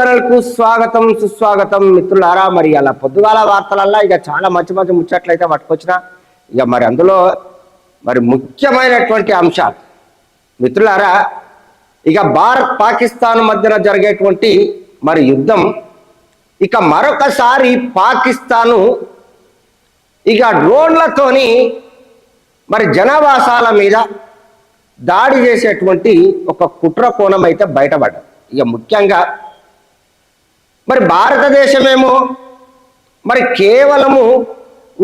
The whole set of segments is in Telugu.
ఛానల్కు స్వాగతం సుస్వాగతం. మిత్రులారా మరి అలా పొద్దుగాల వార్తలల్లా ఇక చాలా మంచి మంచి ముచ్చట్లు అయితే పట్టుకొచ్చిన. ఇక మరి అందులో మరి ముఖ్యమైనటువంటి అంశాలు. మిత్రులారా ఇక భారత్ పాకిస్తాన్ మధ్యన జరిగేటువంటి మరి యుద్ధం ఇక మరొకసారి పాకిస్తాను ఇక డ్రోన్లతోని మరి జనవాసాల మీద దాడి చేసేటువంటి ఒక కుట్ర కోణం అయితే బయటపడ్డారు ఇక ముఖ్యంగా మరి భారతదేశమేమో మరి కేవలము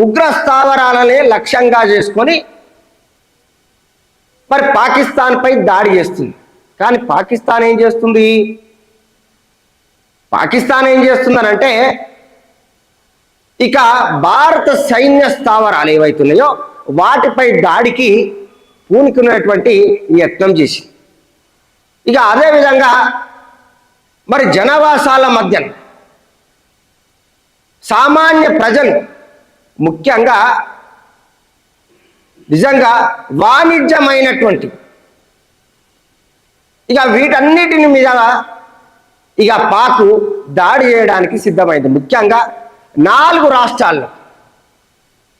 ఉగ్ర స్థావరాలనే లక్ష్యంగా చేసుకొని మరి పాకిస్తాన్పై దాడి చేస్తుంది. కానీ పాకిస్తాన్ ఏం చేస్తుంది? పాకిస్తాన్ ఏం చేస్తుందనంటే ఇక భారత సైన్య స్థావరాలు ఏవైతున్నాయో వాటిపై దాడికి పూనుకున్నటువంటి యత్నం చేసింది. ఇక అదేవిధంగా మరి జనవాసాల మధ్య సామాన్య ప్రజలు ముఖ్యంగా నిజంగా వాణిజ్యమైనటువంటి ఇక వీటన్నిటిని మీద ఇక పాకు దాడి చేయడానికి సిద్ధమైంది. ముఖ్యంగా నాలుగు రాష్ట్రాల్లో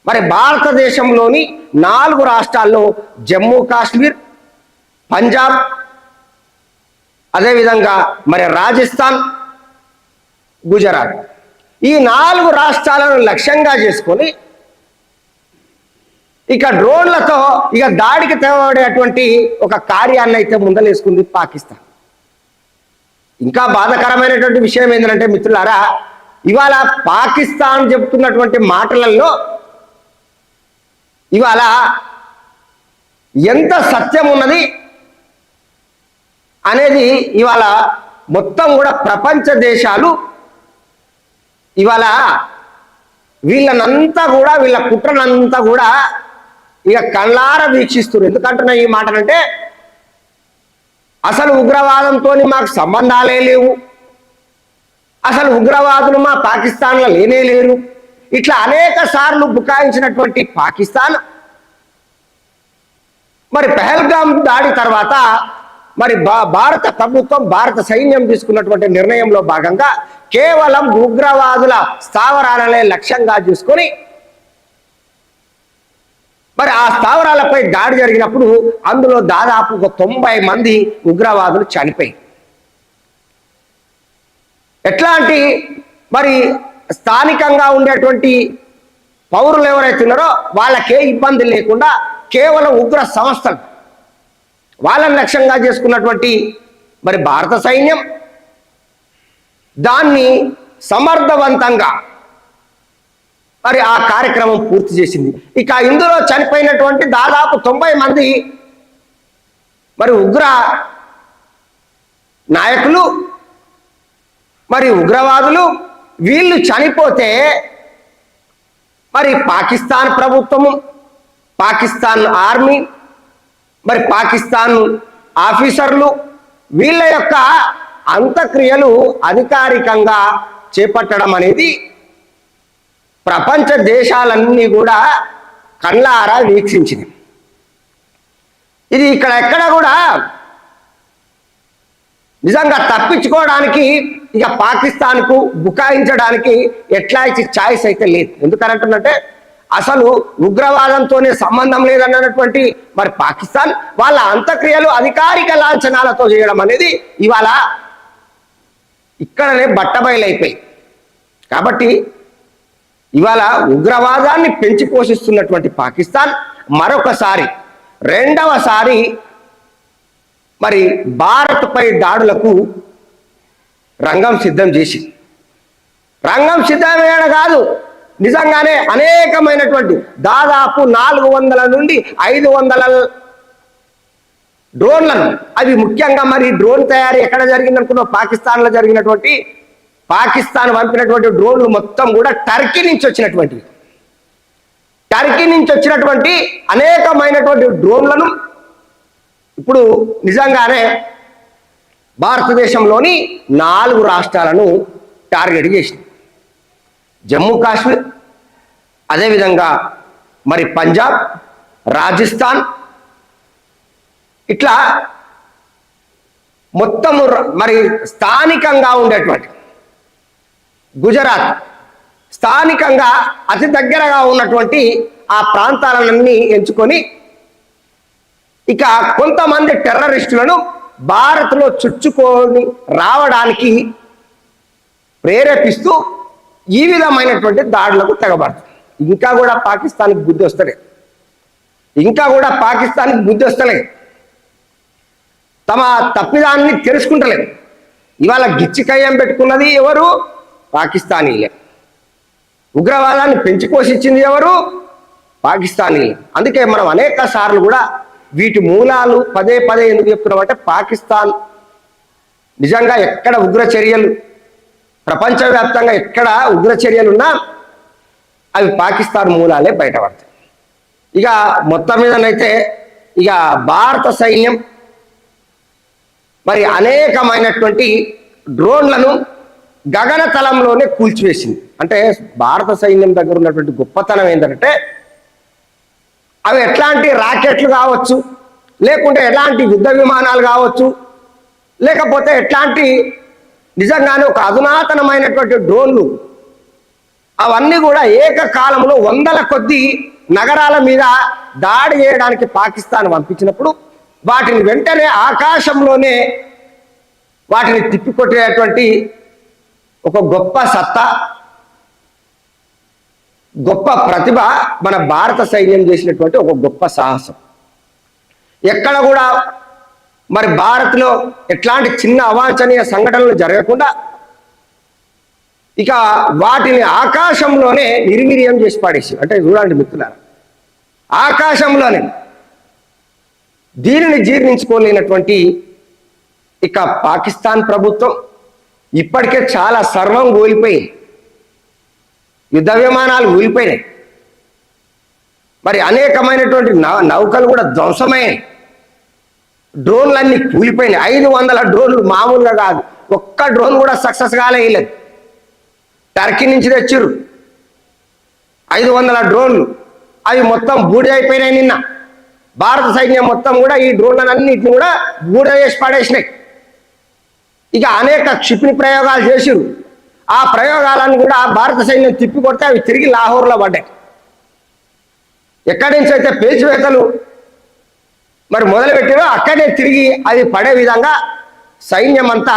మరి భారతదేశంలోని నాలుగు రాష్ట్రాల్లో జమ్మూ కాశ్మీర్ పంజాబ్ అదేవిధంగా మరి రాజస్థాన్ గుజరాత్ ఈ నాలుగు రాష్ట్రాలను లక్ష్యంగా చేసుకొని ఇక డ్రోన్లతో ఇక దాడికి తెవడేటువంటి ఒక కార్యాన్ని అయితే ముందలేసుకుంది పాకిస్తాన్. ఇంకా బాధాకరమైనటువంటి విషయం ఏంటంటే మిత్రులారా ఇవాళ పాకిస్తాన్ చెప్తున్నటువంటి మాటలలో ఇవాళ ఎంత సత్యం ఉన్నది అనేది ఇవాళ మొత్తం కూడా ప్రపంచ దేశాలు ఇవాళ వీళ్ళనంతా కూడా వీళ్ళ కుట్రనంతా కూడా ఇక కళ్ళార వీక్షిస్తున్నారు. ఎందుకంటున్నా ఈ మాటనంటే అసలు ఉగ్రవాదంతో మాకు సంబంధాలే లేవు. అసలు ఉగ్రవాదులు మా పాకిస్తాన్లో లేనే లేరు. ఇట్లా అనేక సార్లు బుకాయించినటువంటి పాకిస్తాన్. మరి పెహల్గాం దాడి తర్వాత మరి భా- భారత ప్రభుత్వం భారత సైన్యం తీసుకున్నటువంటి నిర్ణయంలో భాగంగా కేవలం ఉగ్రవాదుల స్థావరాలనే లక్ష్యంగా చూసుకొని మరి ఆ స్థావరాలపై దాడి జరిగినప్పుడు అందులో దాదాపు ఒక తొంభై మంది ఉగ్రవాదులు చనిపోయి ఎట్లాంటి మరి స్థానికంగా ఉండేటువంటి పౌరులు ఎవరైతే ఉన్నారో వాళ్ళకే ఇబ్బంది లేకుండా కేవలం ఉగ్ర సంస్థలు వాళ్ళని లక్ష్యంగా చేసుకున్నటువంటి మరి భారత సైన్యం దాన్ని సమర్థవంతంగా మరి ఆ కార్యక్రమం పూర్తి చేసింది. ఇక ఇందులో చనిపోయినటువంటి దాదాపు తొంభై మంది మరి ఉగ్ర నాయకులు మరి ఉగ్రవాదులు వీళ్ళు చనిపోతే మరి పాకిస్తాన్ ప్రభుత్వము పాకిస్తాన్ ఆర్మీ మరి పాకిస్తాన్ ఆఫీసర్లు వీళ్ళ యొక్క అంత్యక్రియలు అధికారికంగా చేపట్టడం అనేది ప్రపంచ దేశాలన్నీ కూడా కళ్ళారా వీక్షించింది. ఇది ఇక్కడ ఎక్కడ కూడా నిజంగా తప్పించుకోవడానికి ఇక పాకిస్తాన్కు బుకాయించడానికి ఎట్లా ఛాయిస్ అయితే లేదు. ఎందుకంటే అసలు ఉగ్రవాదంతోనే సంబంధం లేదన్నటువంటి మరి పాకిస్తాన్ వాళ్ళ అంత్యక్రియలు అధికారిక లాంఛనాలతో చేయడం అనేది ఇవాళ ఇక్కడనే బట్టబయలైపోయి. కాబట్టి ఇవాళ ఉగ్రవాదాన్ని పెంచి పోషిస్తున్నటువంటి పాకిస్తాన్ మరొకసారి రెండవసారి మరి భారత్పై దాడులకు రంగం సిద్ధం చేసి రంగం సిద్ధమేయడం కాదు నిజంగానే అనేకమైనటువంటి దాదాపు నాలుగు వందల నుండి ఐదు వందల డ్రోన్లను. అవి ముఖ్యంగా మరి డ్రోన్ తయారీ ఎక్కడ జరిగిందనుకున్నావు? పాకిస్తాన్లో జరిగినటువంటి పాకిస్తాన్ పంపినటువంటి డ్రోన్లు మొత్తం కూడా టర్కీ నుంచి వచ్చినటువంటివి. టర్కీ నుంచి వచ్చినటువంటి అనేకమైనటువంటి డ్రోన్లను ఇప్పుడు నిజంగానే భారతదేశంలోని నాలుగు రాష్ట్రాలను టార్గెట్ చేసింది. జమ్మూ కాశ్మీర్ అదేవిధంగా మరి పంజాబ్ రాజస్థాన్ ఇట్లా మొత్తము మరి స్థానికంగా ఉండేటువంటి గుజరాత్ స్థానికంగా అతి దగ్గరగా ఉన్నటువంటి ఆ ప్రాంతాలన్నీ ఎంచుకొని ఇక కొంతమంది టెర్రరిస్టులను భారత్లో చుచ్చుకొని రావడానికి ప్రేరేపిస్తూ ఈ విధమైనటువంటి దాడులకు తెగబడుతుంది ఇంకా కూడా పాకిస్తాన్కి బుద్ధి వస్తలేదు ఇంకా కూడా పాకిస్తాన్కి బుద్ధి వస్తలేదు తమ తప్పిదాన్ని తెలుసుకుంటలేదు ఇవాళ గిచ్చికయ్యం పెట్టుకున్నది ఎవరు? పాకిస్తానీలే. ఉగ్రవాదాన్ని పెంచి పోషించింది ఎవరు? పాకిస్తానీలే. అందుకే మనం అనేక సార్లు కూడా వీటి మూలాలు పదే పదే ఎందుకు చెప్తున్నామంటే పాకిస్తాన్ నిజంగా ఎక్కడ ఉగ్ర చర్యలు ప్రపంచవ్యాప్తంగా ఎక్కడ ఉగ్ర చర్యలున్నా అవి పాకిస్తాన్ మూలాలే బయటపడతాయి. ఇక మొత్తం మీదనైతే ఇక భారత సైన్యం మరి అనేకమైనటువంటి డ్రోన్లను గగనతలంలోనే కూల్చివేసింది. అంటే భారత సైన్యం దగ్గర ఉన్నటువంటి గొప్పతనం ఏంటంటే అవి ఎట్లాంటి రాకెట్లు కావచ్చు లేకుంటే ఎలాంటి యుద్ధ విమానాలు కావచ్చు లేకపోతే ఎట్లాంటి నిజంగానే ఒక అధునాతనమైనటువంటి డ్రోన్లు. అవన్నీ కూడా ఏకకాలంలో వందల కొద్ది నగరాల మీద దాడి చేయడానికి పాకిస్తాన్ పంపించినప్పుడు వాటిని వెంటనే ఆకాశంలోనే వాటిని తిప్పికొట్టేటువంటి ఒక గొప్ప సత్తా గొప్ప ప్రతిభ మన భారత సైన్యం చేసినటువంటి ఒక గొప్ప సాహసం. ఎక్కడ కూడా మరి భారత్లో ఎట్లాంటి చిన్న అవాంఛనీయ సంఘటనలు జరగకుండా ఇక వాటిని ఆకాశంలోనే నిర్వీర్యం చేసి పాడేసి అంటే చూడండి మిత్రులారా ఆకాశంలోనే దీనిని జీర్ణించుకోలేనటువంటి ఇక పాకిస్తాన్ ప్రభుత్వం ఇప్పటికే చాలా సర్వం కోల్పోయి యుద్ధ విమానాలు కూలిపోయినాయి. మరి అనేకమైనటువంటి నౌకలు కూడా ధ్వంసమయ్యాయి. డ్రోన్లన్నీ కూలిపోయినాయి. ఐదు వందల డ్రోన్లు మామూలుగా కాదు. ఒక్క డ్రోన్ కూడా సక్సెస్ కాలేదు టర్కీ నుంచి తెచ్చిర్రు. ఐదు వందల డ్రోన్లు. అవి మొత్తం బూడిద అయిపోయినాయి నిన్న. భారత సైన్యం మొత్తం కూడా ఈ డ్రోన్లన్నింటిని కూడా బూడిద చేసి పడేసినాయి. ఇక అనేక క్షిపణి ప్రయోగాలు చేసిరు ఆ ప్రయోగాలను కూడా భారత సైన్యం తిప్పి కొడితే అవి తిరిగి లాహోర్లో పడ్డాయి. ఎక్కడి నుంచి అయితే పేచివేతలు మరి మొదలుపెట్టారో అక్కడే తిరిగి అది పడే విధంగా సైన్యం అంతా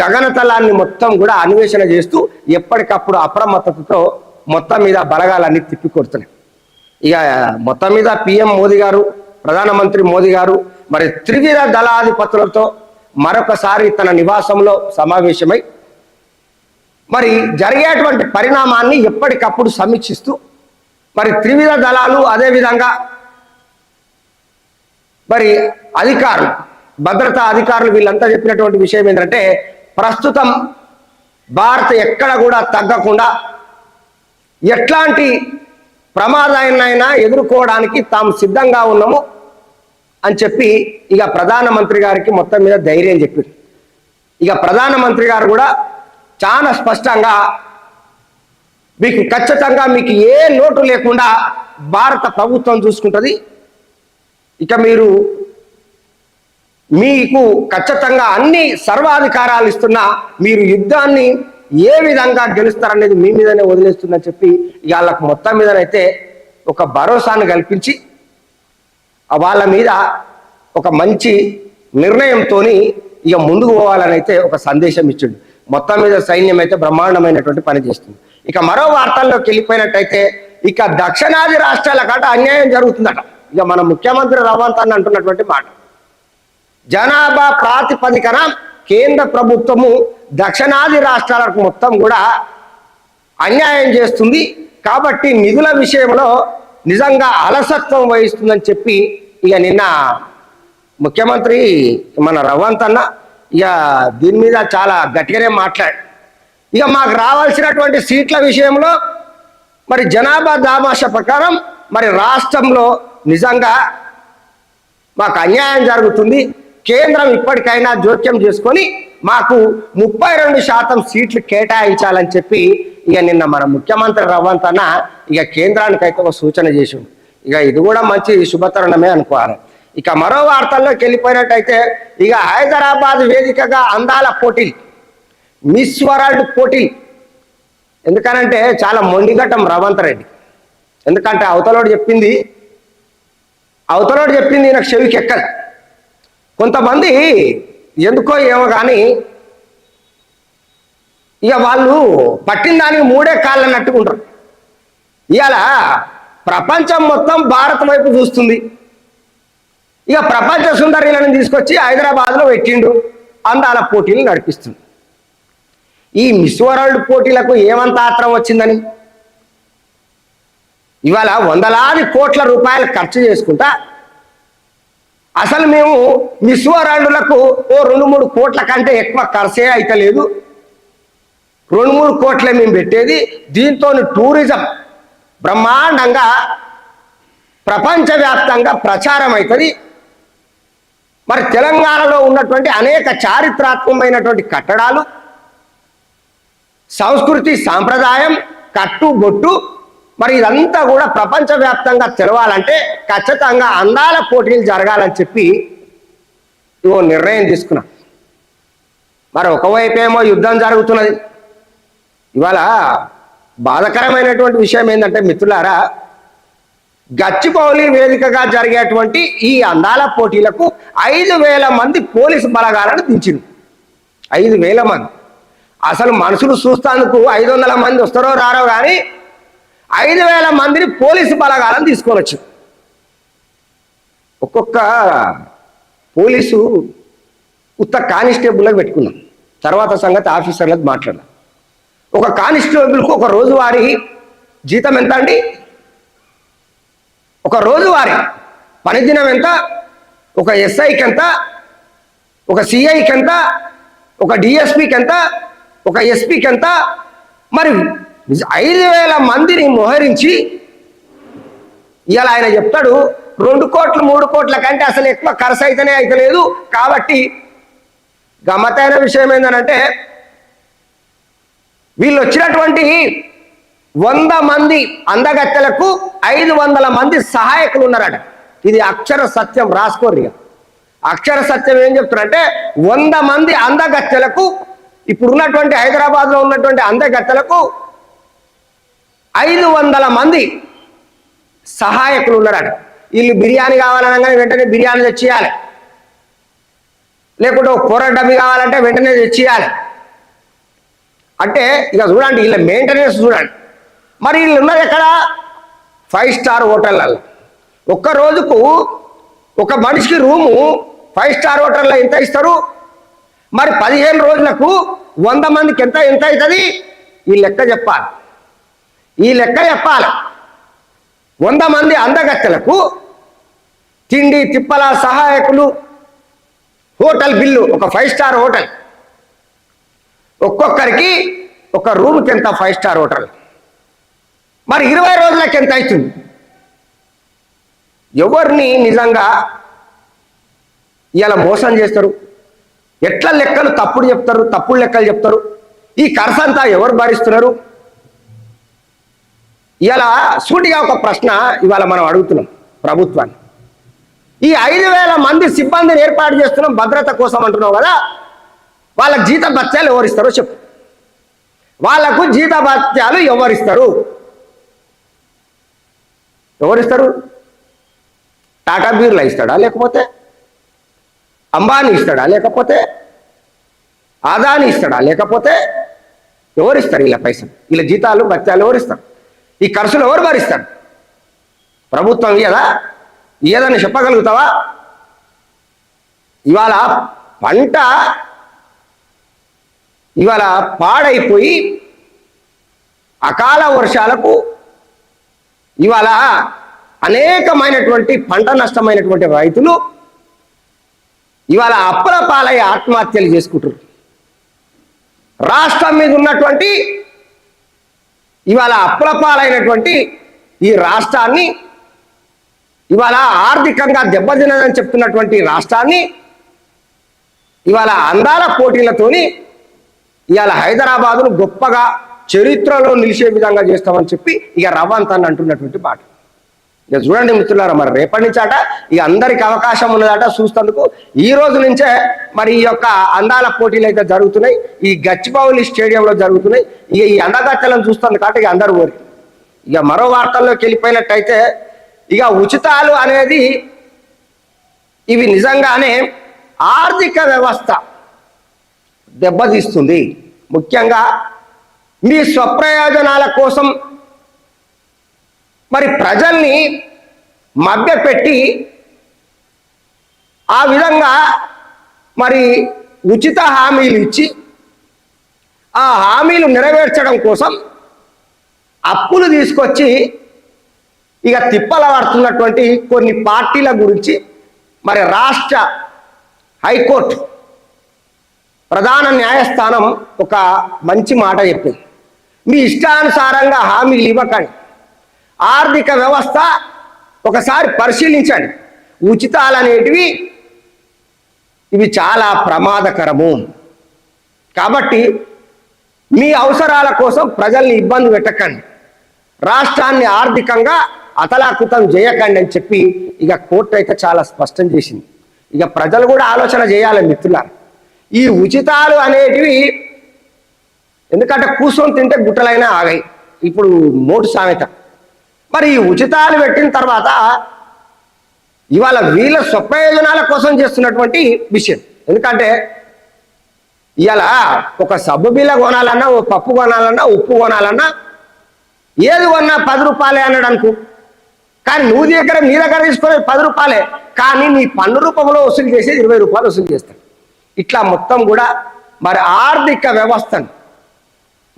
గగనతలాన్ని మొత్తం కూడా అన్వేషణ చేస్తూ ఎప్పటికప్పుడు అప్రమత్తతతో మొత్తం మీద బలగాలన్నీ తిప్పి కొడుతున్నాయి. ఇక మొత్తం మీద పిఎం మోదీ గారు ప్రధానమంత్రి మోదీ గారు మరి త్రివిధ దళాధిపతులతో మరొకసారి తన నివాసంలో సమావేశమై మరి జరిగేటువంటి పరిణామాన్ని ఎప్పటికప్పుడు సమీక్షిస్తూ మరి త్రివిధ దళాలు అదేవిధంగా మరి అధికారులు భద్రతా అధికారులు వీళ్ళంతా చెప్పినటువంటి విషయం ఏంటంటే ప్రస్తుతం భారత్ ఎక్కడ కూడా తగ్గకుండా ఎట్లాంటి ప్రమాదాన్నైనా ఎదుర్కోవడానికి తాము సిద్ధంగా ఉన్నాము అని చెప్పి ఇక ప్రధానమంత్రి గారికి మొత్తం మీద ధైర్యం చెప్పింది ఇక ప్రధానమంత్రి గారు కూడా చాలా స్పష్టంగా మీకు ఖచ్చితంగా మీకు ఏ లోటు లేకుండా భారత ప్రభుత్వం చూసుకుంటుంది. ఇక మీరు మీకు ఖచ్చితంగా అన్ని సర్వాధికారాలు ఇస్తున్నా మీరు యుద్ధాన్ని ఏ విధంగా గెలుస్తారనేది మీ మీదనే వదిలేస్తుందని చెప్పి వాళ్ళకు మొత్తం మీదనైతే ఒక భరోసాను కల్పించి వాళ్ళ మీద ఒక మంచి నిర్ణయంతో ఇక ముందుకు పోవాలని అయితే ఒక సందేశం ఇచ్చిండు. మొత్తం మీద సైన్యం అయితే బ్రహ్మాండమైనటువంటి పని చేస్తుంది. ఇక మరో వార్తల్లోకి వెళ్ళిపోయినట్టయితే ఇక దక్షిణాది రాష్ట్రాల కాట అన్యాయం జరుగుతుందట. ఇక మన ముఖ్యమంత్రి రవంత్ అని అంటున్నటువంటి మాట. జనాభా ప్రాతిపదికన కేంద్ర ప్రభుత్వము దక్షిణాది రాష్ట్రాలకు మొత్తం కూడా అన్యాయం చేస్తుంది. కాబట్టి నిధుల విషయంలో నిజంగా అలసత్వం వహిస్తుందని చెప్పి ఇక నిన్న ముఖ్యమంత్రి మన రవంత్ అన్న ఇక దీని మీద చాలా గట్టిగానే మాట్లాడు ఇక మాకు రావాల్సినటువంటి సీట్ల విషయంలో మరి జనాభా దామాష ప్రకారం మరి రాష్ట్రంలో నిజంగా మాకు అన్యాయం జరుగుతుంది. కేంద్రం ఇప్పటికైనా జోక్యం చేసుకొని మాకు ముప్పై రెండు శాతం సీట్లు కేటాయించాలని చెప్పి ఇక నిన్న మన ముఖ్యమంత్రి రవ్వంత్ అన్న ఇక అయితే ఒక సూచన చేసిండు. ఇక ఇది కూడా మంచి శుభతరుణమే అనుకోవాలి. ఇక మరో వార్తల్లోకి వెళ్ళిపోయినట్టయితే ఇక హైదరాబాద్ వేదికగా అందాల పోటీ మిస్ వరల్డ్ పోటీ ఎందుకనంటే చాలా మొండిఘట్టం రవంత్ రెడ్డి. ఎందుకంటే అవతలోడు చెప్పింది అవతలోడు చెప్పింది నాకు చెవికి ఎక్కదు కొంతమంది ఎందుకో ఏమో కానీ ఇక వాళ్ళు పట్టిన దానికి మూడే కాళ్ళు నట్టుకుంటారు ఇవాళ ప్రపంచం మొత్తం భారత్ వైపు చూస్తుంది. ఇక ప్రపంచ సుందరిలను తీసుకొచ్చి హైదరాబాద్లో పెట్టిండు. అందాల పోటీలు నడిపిస్తుంది. ఈ మిస్ వరల్డ్ పోటీలకు ఏమంత ఆత్రం వచ్చిందని? ఇవాళ వందలాది కోట్ల రూపాయలు ఖర్చు చేసుకుంటా అసలు మేము మిస్ ఓ రెండు మూడు కోట్ల కంటే ఎక్కువ ఖర్చే అయితలేదు. రెండు మూడు కోట్లే మేము పెట్టేది. దీంతో టూరిజం బ్రహ్మాండంగా ప్రపంచవ్యాప్తంగా ప్రచారం అవుతుంది మరి తెలంగాణలో ఉన్నటువంటి అనేక చారిత్రాత్మకమైనటువంటి కట్టడాలు సంస్కృతి సాంప్రదాయం కట్టు బొట్టు మరి ఇదంతా కూడా ప్రపంచవ్యాప్తంగా తెలవాలంటే ఖచ్చితంగా అందాల పోటీలు జరగాలని చెప్పి ఇవో నిర్ణయం తీసుకున్నా. మరి ఒకవైపేమో ఏమో యుద్ధం జరుగుతున్నది. ఇవాళ బాధకరమైనటువంటి విషయం ఏంటంటే మిత్రులారా గచ్చిబౌలి వేదికగా జరిగేటువంటి ఈ అందాల పోటీలకు ఐదు వేల మంది పోలీసు బలగాలను దించింది ఐదు వేల మంది. అసలు మనుషులు చూస్తాందుకు ఐదు వందల మంది వస్తారో రారో కానీ ఐదు వేల మందిని పోలీసు బలగాలను తీసుకొని ఒక్కొక్క పోలీసు ఉత్త కానిస్టేబుల్గా పెట్టుకున్నాం. తర్వాత సంగతి ఆఫీసర్లకు మాట్లాడాం. ఒక కానిస్టేబుల్కు ఒక రోజువారీ జీతం ఎంత అండి? ఒక రోజువారీ పనిదినం ఎంత? ఒక ఎస్ఐకి ఎంత ఒక సిఐకి ఎంత ఒక డిఎస్పికి ఎంత ఒక ఎస్పీకి ఎంత మరి ఐదు వేల మందిని మోహరించి ఇలా ఆయన చెప్తాడు రెండు కోట్లు మూడు కోట్ల కంటే అసలు ఎక్కువ ఖర్చు అయితేనే అయితలేదు కాబట్టి గమ్మతైన విషయం ఏంటంటే వీళ్ళు వచ్చినటువంటి వంద మంది అందగత్తెలకు ఐదు వందల మంది సహాయకులు ఉన్నారట ఇది అక్షర సత్యం రాసుకోర్రి అక్షర సత్యం ఏం చెప్తున్నారంటే వంద మంది అందగత్తెలకు ఇప్పుడు ఉన్నటువంటి హైదరాబాద్లో ఉన్నటువంటి అందగత్తెలకు ఐదు వందల మంది సహాయకులు ఉన్నారట వీళ్ళు బిర్యానీ కావాలనగానే వెంటనే బిర్యానీ తెచ్చియాలి లేకుంటే ఒక కూర డబ్బి కావాలంటే వెంటనే తెచ్చియాలి అంటే ఇక చూడండి వీళ్ళ మెయింటెనెన్స్ చూడండి. మరి వీళ్ళు ఉన్నారు ఎక్కడ? ఫైవ్ స్టార్ హోటళ్ళల్లో. ఒక్క రోజుకు ఒక మనిషికి రూము ఫైవ్ స్టార్ హోటల్లో ఎంత ఇస్తారు? మరి పదిహేను రోజులకు వంద మందికి ఎంత ఎంత అవుతుంది? ఈ లెక్క చెప్పాలి. ఈ లెక్క చెప్పాలి. వంద మంది అందగత్తెలకు తిండి తిప్పల సహాయకులు హోటల్ బిల్లు ఒక ఫైవ్ స్టార్ హోటల్. ఒక్కొక్కరికి ఒక రూమ్కి ఎంత ఫైవ్ స్టార్ హోటల్? మరి ఇరవై రోజులకి ఎంత అవుతుంది ఎవరిని నిజంగా ఇలా మోసం చేస్తారు? ఎట్లా లెక్కలు తప్పుడు చెప్తారు తప్పుడు లెక్కలు చెప్తారు? ఈ ఖర్చు అంతా ఎవరు భరిస్తున్నారు? ఇలా సూటిగా ఒక ప్రశ్న ఇవాళ మనం అడుగుతున్నాం ప్రభుత్వాన్ని. ఈ ఐదు వేల మంది సిబ్బందిని ఏర్పాటు చేస్తున్నాం భద్రత కోసం అంటున్నావు కదా వాళ్ళకు జీత భత్యాలు ఎవరిస్తారో చెప్పు. వాళ్ళకు జీత భత్యాలు ఎవరిస్తారు ఎవరిస్తారు టాటా బీర్లా ఇస్తాడా లేకపోతే? అంబానీ ఇస్తాడా లేకపోతే? ఆదాని ఇస్తాడా లేకపోతే? ఎవరిస్తారు ఇలా పైసలు? వీళ్ళ జీతాలు భత్యాలు ఎవరిస్తారు ఈ ఖర్చులు ఎవరు భరిస్తారు? ప్రభుత్వం ఇయ్యదా? ఇయ్యదని చెప్పగలుగుతావా? ఇవాళ పంట ఇవాళ పాడైపోయి అకాల వర్షాలకు ఇవాళ అనేకమైనటువంటి పంట నష్టమైనటువంటి రైతులు ఇవాళ అప్పుల పాలై ఆత్మహత్యలు చేసుకుంటారు రాష్ట్రం మీద ఉన్నటువంటి ఇవాళ అప్పుల పాలైనటువంటి ఈ రాష్ట్రాన్ని ఇవాళ ఆర్థికంగా దెబ్బతినదని చెప్తున్నటువంటి రాష్ట్రాన్ని ఇవాళ అందాల పోటీలతోని ఇవాళ హైదరాబాదును గొప్పగా చరిత్రలో నిలిచే విధంగా చేస్తామని చెప్పి ఇక రవంత్ అని అంటున్నటువంటి మాట. ఇక చూడండి మిత్రులారా మరి రేపటి నుంచి అట ఇక అందరికి అవకాశం ఉన్నదట చూస్తందుకు ఈ రోజు నుంచే మరి ఈ యొక్క అందాల పోటీలు అయితే జరుగుతున్నాయి. ఈ గచ్చిబౌలి స్టేడియంలో జరుగుతున్నాయి. ఇక ఈ అందగత్తలను చూస్తుంది కాబట్టి ఇక అందరు ఊరి ఇక మరో వార్తల్లోకి వెళ్ళిపోయినట్టయితే ఇక ఉచితాలు అనేది ఇవి నిజంగానే ఆర్థిక వ్యవస్థ దెబ్బతీస్తుంది. ముఖ్యంగా మీ స్వప్రయోజనాల కోసం మరి ప్రజల్ని మభ్యపెట్టి ఆ విధంగా మరి ఉచిత హామీలు ఇచ్చి ఆ హామీలు నెరవేర్చడం కోసం అప్పులు తీసుకొచ్చి ఇక తిప్పల పడుతున్నటువంటి కొన్ని పార్టీల గురించి మరి రాష్ట్ర హైకోర్టు ప్రధాన న్యాయస్థానం ఒక మంచి మాట చెప్పింది. మీ ఇష్టానుసారంగా హామీలు ఇవ్వకండి. ఆర్థిక వ్యవస్థ ఒకసారి పరిశీలించండి. ఉచితాలు అనేటివి ఇవి చాలా ప్రమాదకరము. కాబట్టి మీ అవసరాల కోసం ప్రజల్ని ఇబ్బంది పెట్టకండి. రాష్ట్రాన్ని ఆర్థికంగా అతలాకుతం చేయకండి అని చెప్పి ఇక కోర్టు అయితే చాలా స్పష్టం చేసింది. ఇక ప్రజలు కూడా ఆలోచన చేయాలి మిత్రులారు. ఈ ఉచితాలు అనేటివి ఎందుకంటే కూర్చొని తింటే గుట్టలైనా ఆగాయి. ఇప్పుడు మోటు సామెత. మరి ఈ ఉచితాలు పెట్టిన తర్వాత ఇవాళ వీళ్ళ స్వప్రయోజనాల కోసం చేస్తున్నటువంటి విషయం ఎందుకంటే ఇవాళ ఒక సబ్బు బిల్ల కొనాలన్నా ఓ పప్పు కొనాలన్నా ఉప్పు కొనాలన్నా ఏది కొన్నా పది రూపాయలే అన్నాడు అనుకో. కానీ నువ్వు దగ్గర నీ దగ్గర తీసుకునే పది రూపాయలే. కానీ నీ పన్ను రూపంలో వసూలు చేసేది ఇరవై రూపాయలు వసూలు చేస్తాడు. ఇట్లా మొత్తం కూడా మరి ఆర్థిక వ్యవస్థను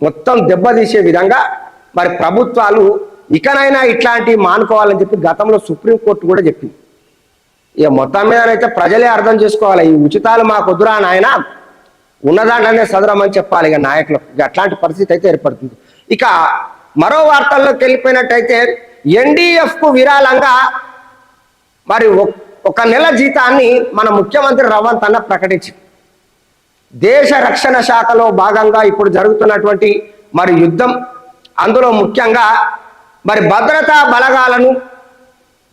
మొత్తం దెబ్బతీసే విధంగా మరి ప్రభుత్వాలు ఇకనైనా ఇట్లాంటివి మానుకోవాలని చెప్పి గతంలో సుప్రీంకోర్టు కూడా చెప్పింది. ఇక మొత్తం మీదనైతే ప్రజలే అర్థం చేసుకోవాలి. ఈ ఉచితాలు మాకు వద్దురా నాయన. ఉన్నదాంట్లోనే సదరమని చెప్పాలి ఇక నాయకులకు ఇక అట్లాంటి పరిస్థితి అయితే ఏర్పడుతుంది. ఇక మరో వార్తల్లోకి వెళ్ళిపోయినట్టయితే ఎన్డీఎఫ్కు విరాళంగా మరి ఒక నెల జీతాన్ని మన ముఖ్యమంత్రి రవంత్ అన్న ప్రకటించింది. దేశ రక్షణ శాఖలో భాగంగా ఇప్పుడు జరుగుతున్నటువంటి మరి యుద్ధం అందులో ముఖ్యంగా మరి భద్రతా బలగాలను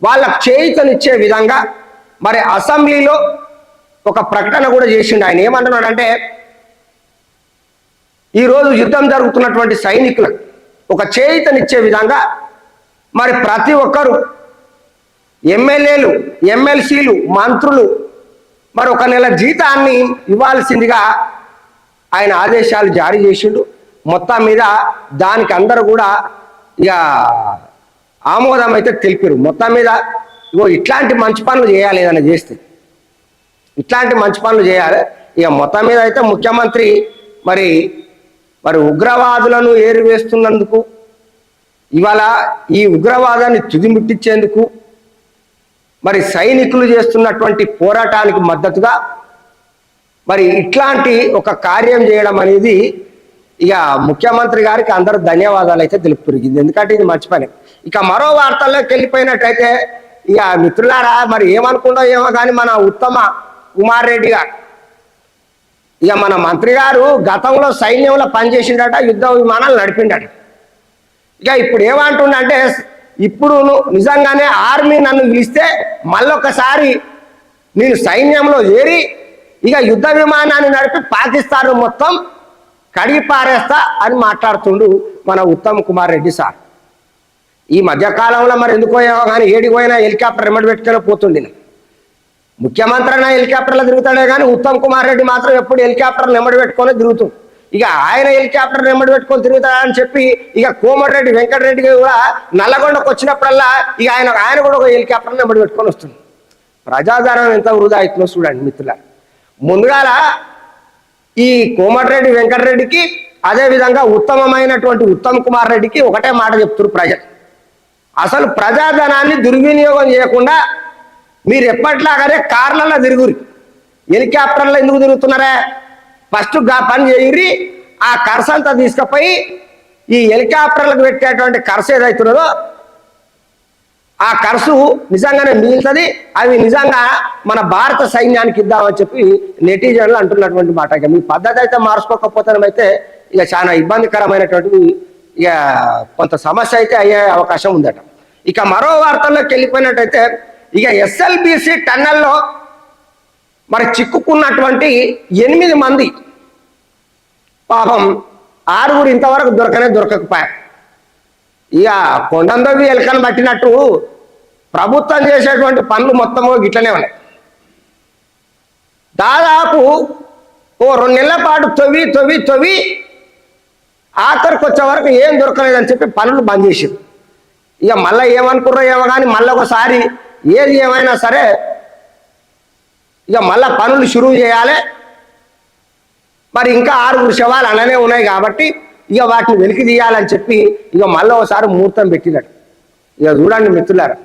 వాళ్ళకు చేయితనిచ్చే విధంగా మరి అసెంబ్లీలో ఒక ప్రకటన కూడా చేసిండు ఆయన. ఏమంటున్నాడంటే ఈరోజు యుద్ధం జరుగుతున్నటువంటి సైనికులకు ఒక చేయితనిచ్చే విధంగా మరి ప్రతి ఒక్కరు ఎమ్మెల్యేలు ఎమ్మెల్సీలు మంత్రులు మరి ఒక నెల జీతాన్ని ఇవ్వాల్సిందిగా ఆయన ఆదేశాలు జారీ చేసిండు. మొత్తం మీద దానికి అందరూ కూడా ఇక ఆమోదం అయితే తెలిపారు. మొత్తం మీద ఇగో ఇట్లాంటి మంచి పనులు చేయాలి ఏదైనా చేస్తే. ఇట్లాంటి మంచి పనులు చేయాలి. ఇక మొత్తం మీద అయితే ముఖ్యమంత్రి మరి మరి ఉగ్రవాదులను ఏరివేస్తున్నందుకు ఇవాళ ఈ ఉగ్రవాదాన్ని తుదిముట్టించేందుకు మరి సైనికులు చేస్తున్నటువంటి పోరాటానికి మద్దతుగా మరి ఇట్లాంటి ఒక కార్యం చేయడం అనేది ఇక ముఖ్యమంత్రి గారికి అందరూ ధన్యవాదాలు అయితే తెలుపు పెరిగింది. ఎందుకంటే ఇది మంచి పని ఇక మరో వార్తల్లోకి వెళ్ళిపోయినట్టయితే ఇక మిత్రులారా మరి ఏమనుకుందో ఏమో కానీ మన ఉత్తమ కుమార్ రెడ్డి గారు ఇక మన మంత్రి గారు గతంలో సైన్యంలో పనిచేసిండట యుద్ధ విమానాలు నడిపిండట. ఇక ఇప్పుడు ఏమంటుండంటే ఇప్పుడు ను- నిజంగానే ఆర్మీ నన్ను పిలిస్తే మళ్ళొకసారి నేను సైన్యంలో చేరి ఇక యుద్ధ విమానాన్ని నడిపి పాకిస్తాన్ మొత్తం కడిగి పారేస్తా అని మాట్లాడుతుండు మన ఉత్తమ్ కుమార్ రెడ్డి సార్. ఈ మధ్యకాలంలో మరి ఎందుకు పోయావో కానీ ఏడిపోయినా హెలికాప్టర్ ఎమ్మడి పెట్టుకొని పోతుండే ముఖ్యమంత్రి అయినా హెలికాప్టర్లో తిరుగుతాడే కానీ ఉత్తమ్ కుమార్ రెడ్డి మాత్రం ఎప్పుడు హెలికాప్టర్ నెమ్మడి పెట్టుకొని తిరుగుతుంది ఇక ఆయన హెలికాప్టర్ నెమ్మడి పెట్టుకొని తిరుగుతాడని చెప్పి ఇక కోమటిరెడ్డి వెంకటరెడ్డి కూడా నల్లగొండకు వచ్చినప్పుడల్లా ఇక ఆయన ఆయన కూడా ఒక హెలికాప్టర్ నెమ్మడి పెట్టుకొని వస్తుంది ప్రజాధనం ఎంత వృధా అవుతుందో చూడండి మిత్రుల ముందుగాల ఈ కోమటిరెడ్డి వెంకటరెడ్డికి అదే విధంగా ఉత్తమమైనటువంటి ఉత్తమ్ కుమార్ రెడ్డికి ఒకటే మాట చెప్తున్నారు ప్రజలు. అసలు ప్రజాధనాన్ని దుర్వినియోగం చేయకుండా మీరు ఎప్పట్లాగానే కార్లలో తిరుగురి. హెలికాప్టర్లో ఎందుకు తిరుగుతున్నారా? ఫస్ట్గా పని చేయురి ఆ ఖర్చు అంతా తీసుకుపోయి ఈ హెలికాప్టర్లకు పెట్టేటువంటి ఖర్చు ఏదైతున్నదో ఆ ఖర్చు నిజంగానే మిగులుతుంది. అవి నిజంగా మన భారత సైన్యానికి ఇద్దామని చెప్పి నెటిజన్లు అంటున్నటువంటి మాట. ఇక మీ పద్ధతి అయితే మార్చుకోకపోతేనైతే ఇక చాలా ఇబ్బందికరమైనటువంటి ఇక కొంత సమస్య అయితే అయ్యే అవకాశం ఉందట. ఇక మరో వార్తల్లోకి వెళ్ళిపోయినట్టయితే ఇక ఎస్ఎల్బిసి టన్నెల్లో మరి చిక్కుకున్నటువంటి ఎనిమిది మంది పాపం ఆరుగురు ఇంతవరకు దొరకనే దొరకకపోయారు. ఇక కొండందవి ఎలకను పట్టినట్టు ప్రభుత్వం చేసేటువంటి పనులు మొత్తము గిట్లనే ఉన్నాయి. దాదాపు ఓ రెండు నెలల పాటు తొవి తొవి తొవి ఆఖరికి వచ్చే వరకు ఏం దొరకలేదని చెప్పి పనులు బంద్ చేసారు ఇక మళ్ళీ ఏమనుకుర్రో ఏమో కానీ మళ్ళీ ఒకసారి ఏది ఏమైనా సరే ఇక మళ్ళీ పనులు షురువు చేయాలి. మరి ఇంకా ఆరుగురు శవాలు అలానే ఉన్నాయి కాబట్టి ఇక వాటిని వెలికి తీయాలని చెప్పి ఇక మళ్ళీ ఒకసారి ముహూర్తం పెట్టినట్టు ఇక చూడండి మిత్రులారా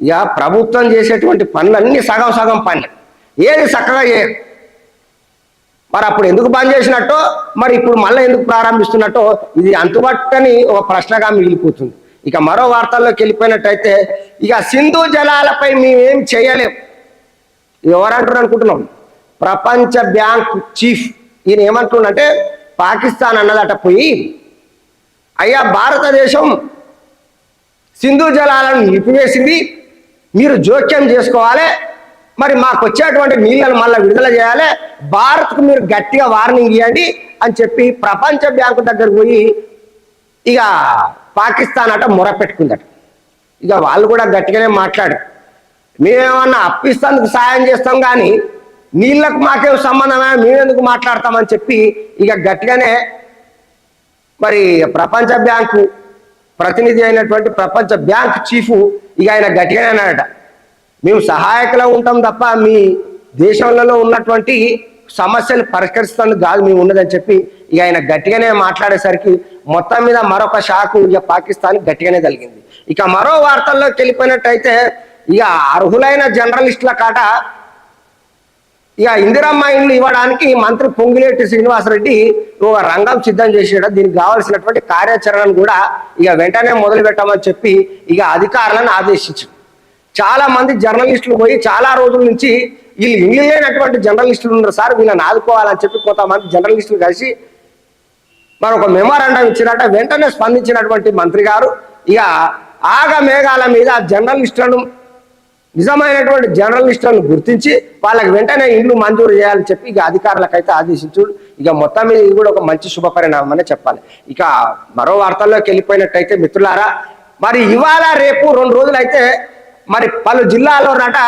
ఇక ప్రభుత్వం చేసేటువంటి పనులన్నీ సగం సగం పనులు ఏది చక్కగా చేయరు. మరి అప్పుడు ఎందుకు బంద్ చేసినట్టో మరి ఇప్పుడు మళ్ళీ ఎందుకు ప్రారంభిస్తున్నట్టో ఇది అంతుబట్టని ఒక ప్రశ్నగా మిగిలిపోతుంది. ఇక మరో వార్తల్లోకి వెళ్ళిపోయినట్టయితే ఇక సింధు జలాలపై మేమేం చేయలేం. ఎవరంటారు అనుకుంటున్నాం? ప్రపంచ బ్యాంక్ చీఫ్ ఈయన ఏమంటుండంటే పాకిస్తాన్ అన్నదట పోయి అయ్యా భారతదేశం సింధు జలాలను నిలిపివేసింది మీరు జోక్యం చేసుకోవాలి మరి మాకు వచ్చేటువంటి నీళ్ళను మళ్ళీ విడుదల చేయాలి భారత్కు మీరు గట్టిగా వార్నింగ్ ఇవ్వండి అని చెప్పి ప్రపంచ బ్యాంకు దగ్గర పోయి ఇక పాకిస్తాన్ అట మొర పెట్టుకుందట. ఇక వాళ్ళు కూడా గట్టిగానే మాట్లాడారు. మేమేమన్నా అప్పిస్తానికి సాయం చేస్తాం కానీ నీళ్ళకు మాకే సంబంధమే? మేమెందుకు మాట్లాడతామని చెప్పి ఇక గట్టిగానే మరి ప్రపంచ బ్యాంకు ప్రతినిధి అయినటువంటి ప్రపంచ బ్యాంక్ చీఫ్ ఇక ఆయన గట్టిగానే అన్నాడట. మేము సహాయకులు ఉంటాం తప్ప మీ దేశంలో ఉన్నటువంటి సమస్యలు పరిష్కరిస్తాను కాదు మేము ఉన్నదని చెప్పి ఇక ఆయన గట్టిగానే మాట్లాడేసరికి మొత్తం మీద మరొక షాకు ఇక పాకిస్తాన్ గట్టిగానే కలిగింది ఇక మరో వార్తల్లోకి వెళ్ళిపోయినట్టయితే ఇక అర్హులైన జర్నలిస్టుల కాట ఇక ఇందిరమ్మ ఇండ్లు ఇవ్వడానికి మంత్రి పొంగిలేటి శ్రీనివాసరెడ్డి ఒక రంగం సిద్ధం చేసాడు దీనికి కావాల్సినటువంటి కార్యాచరణను కూడా ఇక వెంటనే మొదలు పెట్టమని చెప్పి ఇక అధికారులను ఆదేశించు చాలా మంది జర్నలిస్టులు పోయి చాలా రోజుల నుంచి వీళ్ళు ఇండ్లు లేనటువంటి జర్నలిస్టులు ఉన్నారు సార్ వీళ్ళని ఆదుకోవాలని చెప్పి కొంతమంది జర్నలిస్టులు కలిసి మరి ఒక మెమోరాండం ఇచ్చినట్ట వెంటనే స్పందించినటువంటి మంత్రి గారు ఇక ఆగ మేఘాల మీద జర్నలిస్టులను నిజమైనటువంటి జర్నలిస్టులను గుర్తించి వాళ్ళకి వెంటనే ఇండ్లు మంజూరు చేయాలని చెప్పి ఇక అధికారులకైతే ఆదేశించుడు. ఇక మొత్తం మీద ఇది కూడా ఒక మంచి శుభపరిణామం అనే చెప్పాలి. ఇక మరో వార్తల్లోకి వెళ్ళిపోయినట్టయితే మిత్రులారా మరి ఇవాళ రేపు రెండు రోజులైతే మరి పలు జిల్లాలోనట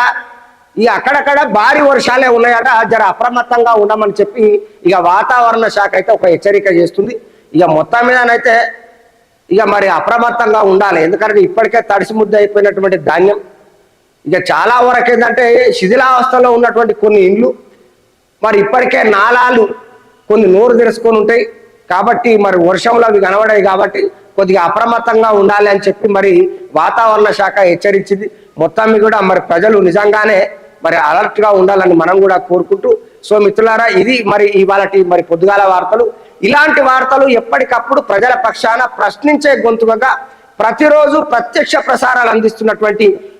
ఈ అక్కడక్కడ భారీ వర్షాలే ఉన్నాయట. జర అప్రమత్తంగా ఉండమని చెప్పి ఇక వాతావరణ శాఖ అయితే ఒక హెచ్చరిక చేస్తుంది. ఇక మొత్తం మీదనైతే ఇక మరి అప్రమత్తంగా ఉండాలి. ఎందుకంటే ఇప్పటికే తడిసి ముద్ద అయిపోయినటువంటి ధాన్యం ఇక చాలా వరకు ఏంటంటే శిథిలావస్థలో ఉన్నటువంటి కొన్ని ఇండ్లు మరి ఇప్పటికే నాళాలు కొన్ని నోరు తెరుచుకొని ఉంటాయి. కాబట్టి మరి వర్షంలో అవి కనబడాయి కాబట్టి కొద్దిగా అప్రమత్తంగా ఉండాలి అని చెప్పి మరి వాతావరణ శాఖ హెచ్చరించింది. మొత్తం కూడా మరి ప్రజలు నిజంగానే మరి అలర్ట్గా ఉండాలని మనం కూడా కోరుకుంటూ. సో మిత్రులారా ఇది మరి ఇవాళ మరి పొద్దుగాల వార్తలు. ఇలాంటి వార్తలు ఎప్పటికప్పుడు ప్రజల పక్షాన ప్రశ్నించే గొంతుకగా ప్రతిరోజు ప్రత్యక్ష ప్రసారాలు అందిస్తున్నటువంటి